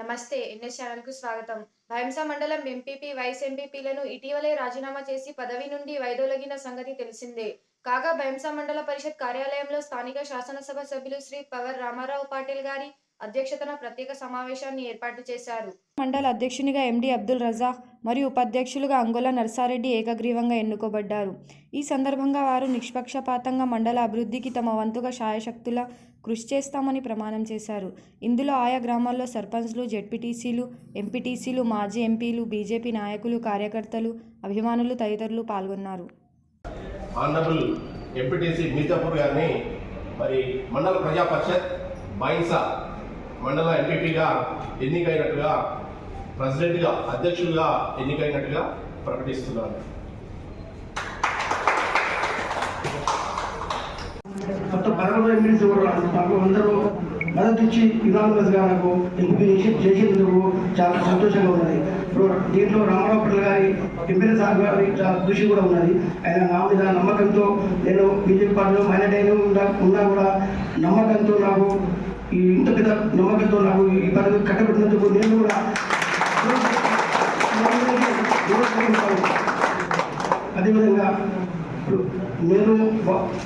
నమస్తే ఎన్ఎస్ ఛానల్కు స్వాగతం. భయంస మండలం ఎంపీపీ వైస్ ఎంపీపీలను ఇటీవలే రాజీనామా చేసి పదవి నుండి వైదొలగిన సంగతి తెలిసిందే. కాగా భయంస మండల పరిషత్ కార్యాలయంలో స్థానిక శాసనసభ సభ్యులు శ్రీ పవర్ రామారావు పాటిల్ గారి అధ్యక్షతన ప్రత్యేక సమావేశాన్ని ఏర్పాటు చేశారు. మండల అధ్యక్షునిగా ఎండి అబ్దుల్ రజాక్ మరియు ఉపాధ్యక్షులుగా అంగుల నర్సారెడ్డి ఏకగ్రీవంగా ఎన్నుకోబడ్డారు. ఈ సందర్భంగా వారు నిష్పక్షపాతంగా మండల అభివృద్ధికి తమ వంతుగా శాయశక్తుల కృషి చేస్తామని ప్రమాణం చేశారు. ఇందులో ఆయా గ్రామాల్లో సర్పంచ్లు జెడ్పీటీసీలు ఎంపీటీసీలు మాజీ ఎంపీలు బీజేపీ నాయకులు కార్యకర్తలు అభిమానులు తదితరులు పాల్గొన్నారు. ఆనరబుల్ ఎంపీటీసీ మీతాపూర్ గారిని మరి మండల ప్రజా పరిషత్ బైన్స మండల ఎంపీపీగా ఎన్నికైనట్టుగా ప్రెసిడెంట్గా అధ్యక్షులుగా ఎన్నికైనట్టుగా ప్రకటిస్తున్నాను మొత్తం పదకొండు ఎంపీస్ అందరూ మద్దతు ఇచ్చి యునానిమస్గా నాకు ఎంపీ చేసినందుకు చాలా సంతోషంగా ఉన్నది. ఇప్పుడు దీంట్లో రామారావు పిల్ల గారి ఎంపీ సార్ గారి చాలా కృషి కూడా ఉన్నది. ఆయన నా మీద నమ్మకంతో నేను బీజేపీ పార్టీలో మైనార్టీ ఉన్నా కూడా నమ్మకంతో నాకు ఈ ఇంత పెద్ద నమ్మకంతో నాకు ఈ పదవి కట్టబెట్టినందుకు నేను కూడా అదేవిధంగా నేను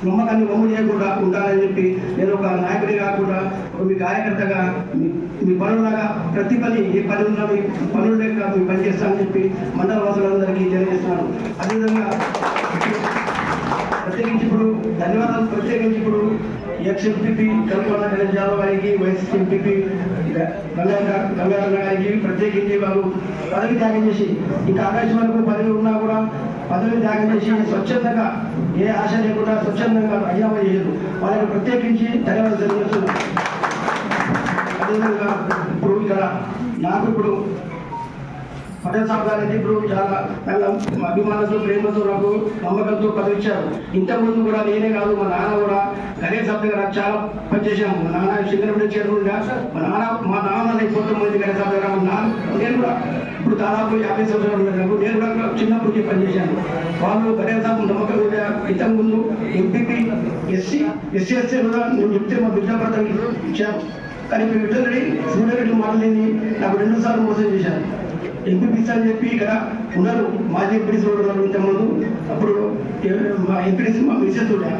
నమ్మకాన్ని వమ్ము చేయకుండా ఉంటానని చెప్పి నేను ఒక నాయకుడి కాకుండా ఒక మీ కార్యకర్తగా మీ మీ పనులాగా ప్రతి పని ఏ పని ఉన్నా మీ పనులు లేక మీ పని చేస్తానని చెప్పి మండల వాసులందరికీ తెలియజేస్తున్నాను. ఎక్స్ ఎంపీపీ కల్పన నిరంజాల యాదవ్ గారికి వైస్ ఎంపీపీ గంగాధర గారికి ప్రత్యేకించి వారు పదవి త్యాగం చేసి ఇంకా ఆకాశం వరకు పదవి ఉన్నా కూడా పదవి త్యాగం చేసి స్వచ్ఛందంగా ఏ ఆశ లేకుండా స్వచ్ఛందంగా రాజీనామా చేయదు వారికి ప్రత్యేకించి ధన్యవాదాలు తెలియజేస్తున్నాను. అదేవిధంగా ఇప్పుడు ఇక్కడ నాకు ఇప్పుడు పటేల్ సాబ్ ఇప్పుడు చాలా అభిమానంతో ప్రేమతో నాకు నమ్మకంతో పదవిచ్చారు. ఇంతకుముందు కూడా నేనే కాదు మా నాన్న కూడా గణేష్ సాబ్ దగ్గర చాలా పనిచేసాము మా నాన్న సింగరపడి చేరుకుంటా మా నాన్న మా నాన్న కొంతమంది మంది గణేష్ సాబ్ దగ్గర మా నాన్న నేను కూడా ఇప్పుడు దాదాపు యాభై సంవత్సరాలు ఉన్నారు నేను కూడా చిన్నప్పటికి పనిచేశాను వాళ్ళు గణేష్ సాబ్ నమ్మకం మీద ఇంతకుముందు ఎంపీపీ ఎస్సీ ఎస్సీ ఎస్సీ కూడా నేను చెప్తే మా బిడ్డ భర్తకి ఇచ్చాను కానీ మీ విఠలరెడ్డి సూర్యరెడ్డి మాటలేని నాకు రెండుసార్లు మోసం చేశాను ఎంపీ అని చెప్పి ఇక్కడ ఉన్నారు. మాజీ ఎంపీడీసీ కూడా ఉన్నారు ఇంతకుముందు. అప్పుడు మా ఎంపీడీసీ మా మిసెస్ ఉండే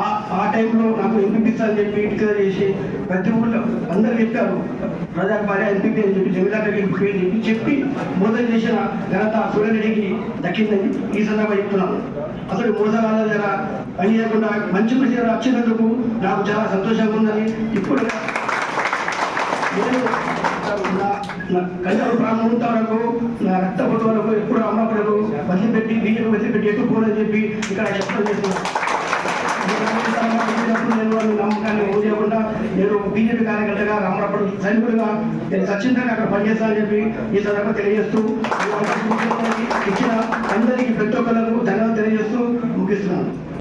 ఆ ఆ టైంలో నాకు ఎంపీ అని చెప్పి డిక్లేర్ చేసి ప్రతి ఊళ్ళో అందరు చెప్పారు. ప్రజా భార్య ఎంపీ అని చెప్పి జమీదార్ ఎంపీ అని చెప్పి చెప్పి మోసం చేసిన ఘనత సూర్యరెడ్డికి దక్కిందని ఈ సందర్భంగా చెప్తున్నాను. అసలు మోసగాల దగ్గర పని చేయకుండా మంచి మంచి వచ్చినందుకు నాకు చాలా సంతోషంగా ఉందని ఇప్పుడు నా నా ప్రాణం ఉంత వరకు నా రక్త వరకు ఎప్పుడు అమ్మకూడదు. వదిలిపెట్టి బీజేపీ వదిలిపెట్టి ఎటు పోనని చెప్పి ఇక్కడ చెప్పడం చేస్తున్నాను నేను నమ్మకాన్ని ఓ చేయకుండా నేను బీజేపీ కార్యకర్తగా రామరాపడు సైనికుడిగా నేను సచ్చిందంగా అక్కడ పనిచేస్తానని చెప్పి ఈ సందర్భంగా తెలియజేస్తూ ఇచ్చిన అందరికీ ప్రతి ఒక్కరికి ధన్యవాదాలు తెలియజేస్తూ ముగిస్తున్నాను.